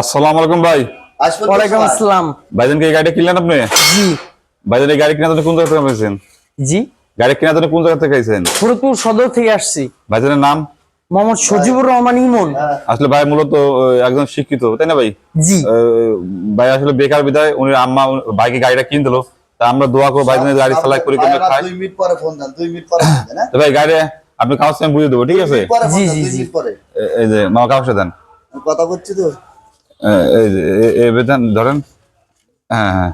আসসালামু আলাইকুম ভাই। ওয়ালাইকুম আসসালাম। এই গাড়িটা কিনলেন আপনি? জি। ভাইজান এই গাড়ি কেনার জন্য কোন জায়গা থেকে পেয়েছেন? জি। গাড়ি কেনার জন্য কোন জায়গা থেকে আইছেন ফরিদপুর সদর থেকে আসছি। ভাইজানের নাম? মোহাম্মদ সজিবুর রহমান ইমন। আসলে ভাই মূলত একজন শিক্ষিত তাই না ভাই? জি। ভাই আসলে বেকার বিদায় উনি আম্মা ভাইকে গাড়িটা কিনে দিল। তা আমরা দোয়া করব ভাইজানের গাড়ি চালাই করে আমার খাই দুই মিনিট পরে ফোন দেন দুই মিনিট পরে ফোন দেন হ্যাঁ? ভাই গাড়ি আপনি কাগজ আমি বুঝে দেবো ঠিক আছে? জি, জি, জি। পরে। এই যে মামা কাগজটা দেন। কথা বলছি তো। এই বেতন ধরেন হ্যাঁ হ্যাঁ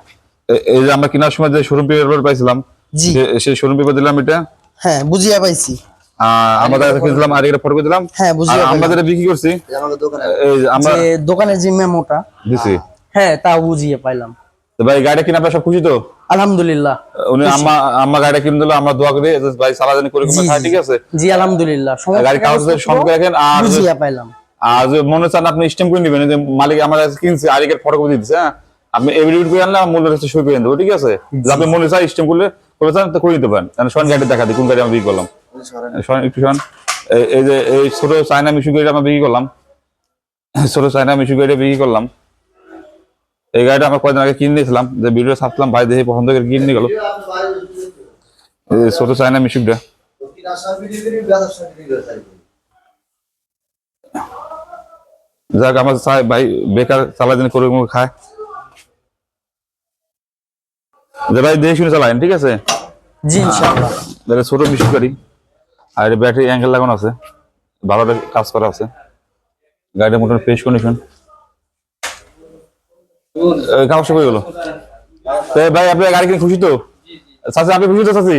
এই যে আমরা কেনার সময় যে শোরুম পেপার পাইছিলাম সেই শোরুম পেপার দিলাম এটা? হ্যাঁ বুঝিয়া পাইছি। আহ, আমাদের আর এটা ফটো দিলাম? হ্যাঁ, বুঝিয়ে আমরা যেটা বিক্রি করছি এই দোকানে। যে আমরা যে দোকানের যে মেমোটা দিছি। হ্যাঁ তা বুঝিয়ে পাইলাম। তো ভাই গাড়িটা কিনে আপনার সব খুশি তো? আলহামদুলিল্লাহ। উনি আম্মা আম্মা গাড়িটা কিনে দিল আমরা দোয়া করি ভাই সারা জানি করে। ঠিক আছে? জি আলহামদুলিল্লাহ। গাড়ি কাগজ সঙ্গে রাখেন আর বুঝিয়া পাইলাম। আর মনে চান আপনি স্টেম করে নেবেন যে মালিক আমার কিনছে আরিকের ফটো করে দিচ্ছে হ্যাঁ? আপনি এভিডেভিট করে আনলে মূল্যের কাছে সই করে দেবো ঠিক আছে? আপনি মনে চান স্টেম করলে করে চান তো করে দিতে পারেন। কারণ সন গাড়ি দেখা দিই কোন গাড়ি আমি বিক্রি করলাম? একটু শোন এই- যে এই ছোট চায়না মিশু গাড়িটা আমরা বিক্রি করলাম। ছোট চায়না মিশু গাড়িটা বিক্রি করলাম। এই গাড়িটা আমরা কয়েকদিন আগে কিনে নিয়েছিলাম যে ভিডিও ছাপলাম ভাই দেখে পছন্দ করে কিনে গেল। ছোট চায়না মিশুকটা দক্ষিণ আসাম ভিডিও করি, বেদার সাথে ভিডিও চাই। যাক আমার চাই ভাই বেকার চালা দিন করে খায়। যে ভাই দেখে শুনে চালায়েন ঠিক আছে? জি ইনশাআল্লাহ। তাহলে ছোট মিশুক গাড়ি আর এটা ব্যাটারি অ্যাঙ্গেল লাগানো আছে। ভালোটা কাজ করা আছে। গাড়িটা মোটামুটি ফ্রেশ কন্ডিশন কাগজটা করে গেলো। তো ভাই আপনি গাড়ি কিনে খুশি তো? চাচি আপনি খুশি তো চাচি?